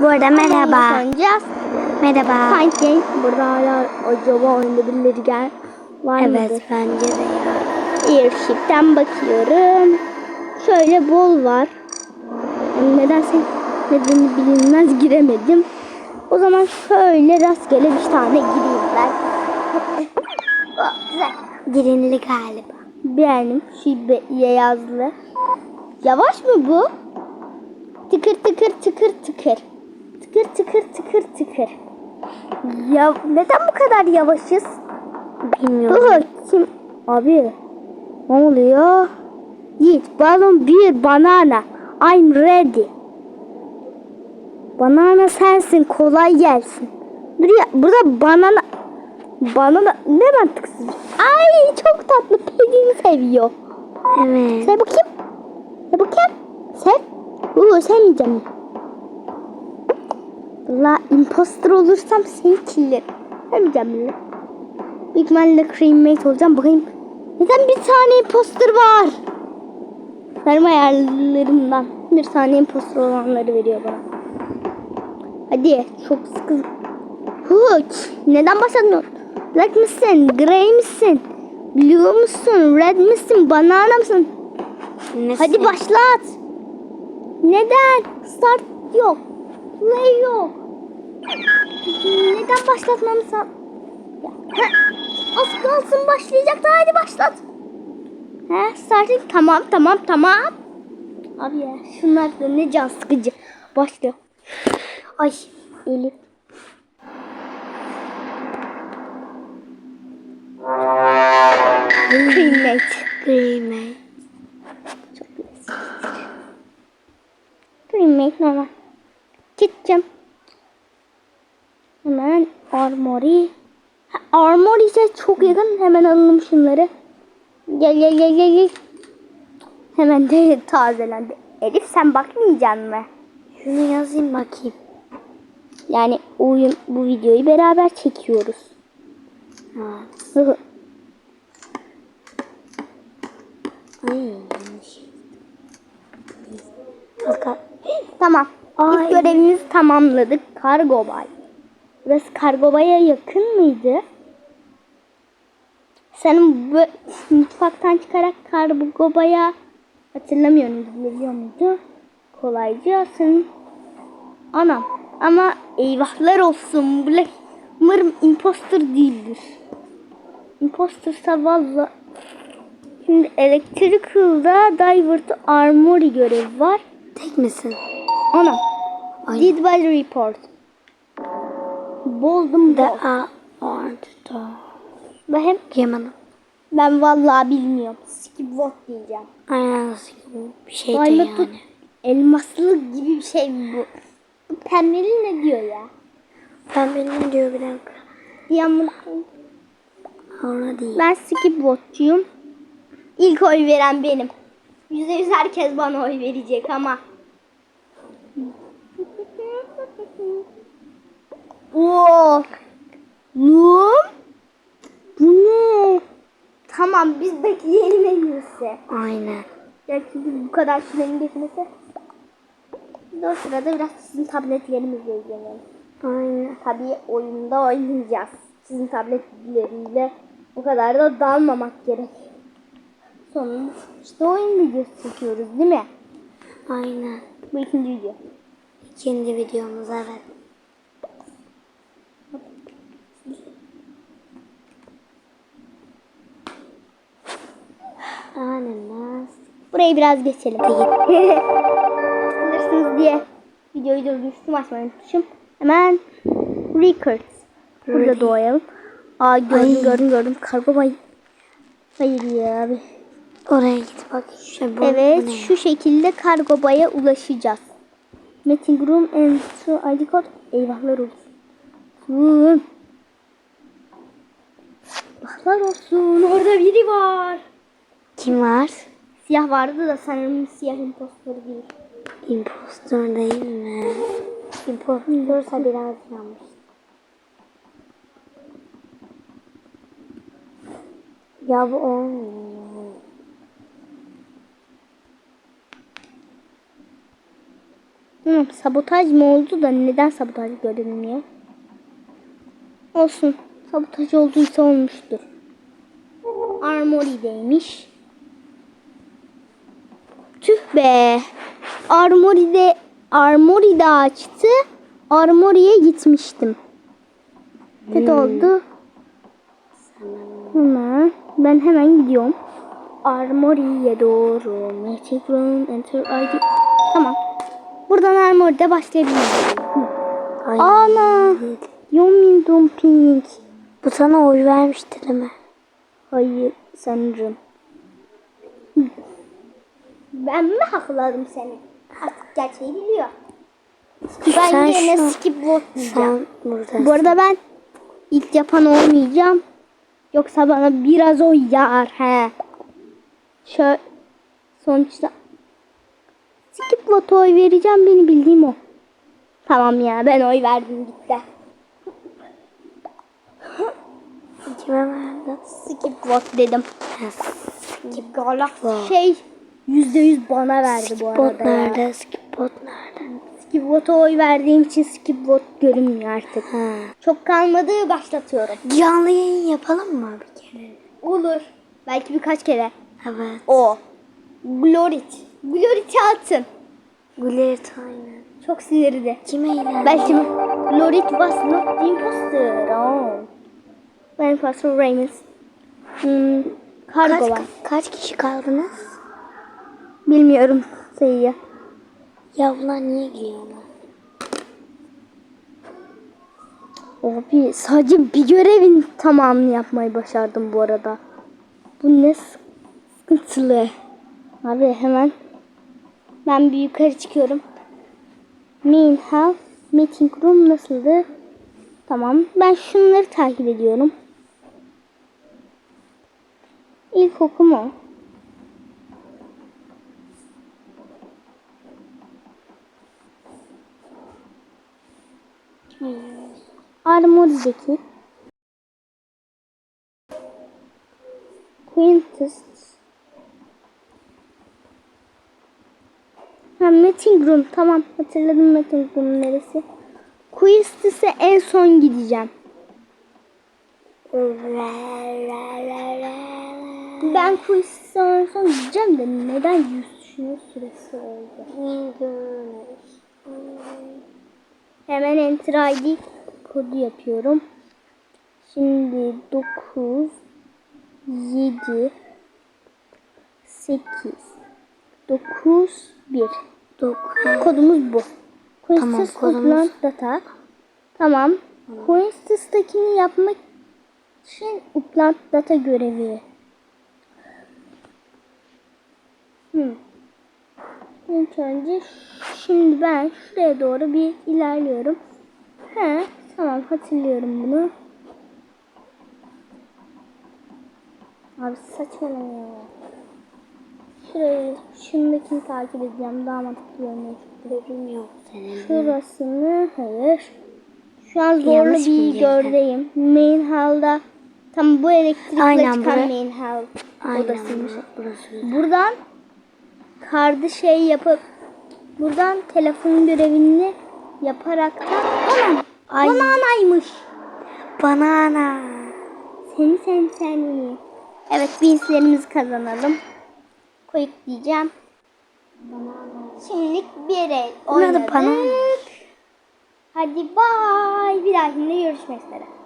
Bu arada merhaba. Oynayacağız. Merhaba. Game. Burada hala acaba oyunda birileri gel var mıdır? Evet bence de ya. Airship'ten bakıyorum. Şöyle bol var. Yani nedense nedeni bilinmez giremedim. O zaman şöyle rastgele bir tane gireyim ben. Oh, Güzel. Direnli galiba. Beğendim. Şibe yazlı. Yavaş mı bu? Tıkır tıkır tıkır tıkır. Tıkır tıkır tıkır tıkır. Ya neden bu kadar yavaşız? Bilmiyorum. Hı, kim? Abi ne oluyor? Yiğit balon bir banana. I'm ready. Banana sensin kolay gelsin. Dur ya burada banana banana ne mantıksız. Ay çok tatlı pedini seviyor. Evet. Sev bakayım. Sev bakayım. Sev. Uuu sevmeyeceğim. La imposter olursam seni killerim. Sevmeyeceğim bile. Büyük ihtimalle crewmate olacağım. Bakayım. Neden bir tane imposter var? Benim ayarlarımdan. Bir tane imposter olanları veriyor bana. Hadi çok sıkı. Huç. Neden başlamıyorsun? Black misin? Grey misin? Blue musun? Red misin? Banana mısın? Nesi? Hadi başlat. Neden? Start yok. Play yok. Neden başlatmamız ya. Heh, Az kalsın başlayacaktı. Hadi başlat. He, starting. Tamam tamam tamam. Abi ya şunlar da ne can sıkıcı. Başlıyor. Ay Elif. Crewmate. Green Crewmate normal. Gideceğim. Hemen armory. Armory ise çok yakın. Hemen alalım şunları. Gel gel gel gel gel. Hemen de tazelendi. Elif sen bakmayacaksın mı? Şunu yazayım bakayım. Yani oyun bu videoyu beraber çekiyoruz. Ay tamam. Ay. İlk görevimizi tamamladık. Kargo bay. Burası kargo baya yakın mıydı? Senin bu mutfaktan çıkarak kargo baya hatırlamıyorum gidebiliyor muydu? Kolayca senin anam. Ama eyvahlar olsun. Black umarım imposter değildir. Impostersa valla Şimdi Electrical'da Divert Armory görevi var. Tek misin? Anam. Did by report. Boldum The bol. Ben hem Yemedim. ben vallahi bilmiyorum. Skip what diyeceğim. Aynen nasıl bir şey Diamond yani. elmaslı gibi bir şey bu. Bu pembeli ne diyor ya? Ben benim diyor bir dakika. Diamond. Orada değil. Ben skip what'cuyum. İlk oy veren benim. Yüzde yüz herkes bana oy verecek ama. Oo. Lum. Bu ne? Tamam biz bekleyelim en iyisi. Aynen. Ya çünkü bu kadar sürenin geçmesi. Biz o sırada biraz sizin tabletlerimizle ilgilenelim. Aynen. Tabii oyunda oynayacağız. Sizin tabletleriyle o kadar da dalmamak gerek. Sonunda işte oyun videosu çekiyoruz değil mi? Aynen. Bu ikinci video. İkinci videomuz evet. Burayı biraz geçelim. Alırsınız diye videoyu durdurmuştum açmayı unutmuşum. Hemen records. Burada doğayalım. Aa gördüm Ay. gördüm gördüm. Kargo bay. Hayır ya abi. Oraya git bak. Şu, bu, Evet bu şu şekilde kargo baya ulaşacağız. Meeting room and to ID code. Eyvahlar olsun. Hmm. Eyvahlar olsun. Orada biri var. Kim var? Siyah vardı da sanırım siyah impostor değil. Impostor değil mi? Impostorsa biraz yanlış. Ya bu olmuyor. Hı, sabotaj mı oldu da neden sabotaj görünmüyor? Olsun. Sabotaj olduysa olmuştur. Armory'deymiş. Be. Armory'de Armory'de açtı. Armory'ye gitmiştim. Kötü oldu. Hemen ben hemen gidiyorum. Armory'ye doğru. Meeting room, enter ID. Tamam. Buradan Armory'de başlayabiliriz. Ana. Yomin dumping. Bu sana oy vermişti değil mi? Hayır sanırım. Ben mi hakladım seni? Artık gerçeği biliyor. Ben Sen yine şu- skip vote diyeceğim. Bu arada ben ilk yapan olmayacağım. Yoksa bana biraz oy yağar. He. Şöyle sonuçta skip oy vereceğim. Beni bildiğim o. Tamam ya ben oy verdim gitti. Kime verdin? Skip dedim. Skip Galak şey yüzde yüz bana verdi bu arada. bot ya. nerede? Skip bot nerede? Skip vote'a oy verdiğim için skip vote görünmüyor artık. Ha. Çok kalmadı başlatıyorum. Canlı yayın yapalım mı bir kere? Olur. Belki birkaç kere. Evet. O. Glorit. Glorit atın. Gület aynen. Çok sinirli. Kime ilerledin? Belki mi? Glorit was not the imposter. Oh. Ben imposter Reynolds. Hmm, kargo kaç, var. kaç kişi kaldınız? Bilmiyorum sayıyı. Ya bunlar niye gülüyorlar? Abi sadece bir görevin tamamını yapmayı başardım bu arada. Bu ne sıkıntılı. Abi hemen ben bir yukarı çıkıyorum. Main house meeting room nasıldı? Tamam. Ben şunları takip ediyorum. İlk okuma. Armory'deki Quintus Ha meeting room tamam hatırladım meeting room neresi. Quintus'e en son gideceğim. Ben Quintus'e en son gideceğim de neden 100 şunun süresi oldu. Hemen enter ID kodu yapıyorum. Şimdi 9 7 8 9 1 Dokuz. Kodumuz bu. Tamam, Coinsys kodumuz. Data. Tamam. Coinsys'takini yapmak için Upload Data görevi. Hmm. İlk önce şimdi ben şuraya doğru bir ilerliyorum. He, tamam hatırlıyorum bunu. Abi saçmalama ya. Şurayı, şundakini takip edeceğim. Daha mantıklı görünüyor. Görüm yok senin. Şurasını, hayır. Şu an zorlu Yanlış bir gördeyim. Main hall'da. Tam bu elektrikle Aynen, çıkan bura- main hall odasıymış. burası. burası. Buradan kardı şey yapıp buradan telefon görevini yaparak da anam Ay. bananaymış. Banana. Seni sen seni. Evet binslerimizi kazanalım. Koyup diyeceğim. Şimdilik bir el oynadık. Hadi bay. Bir dahakinde görüşmek üzere.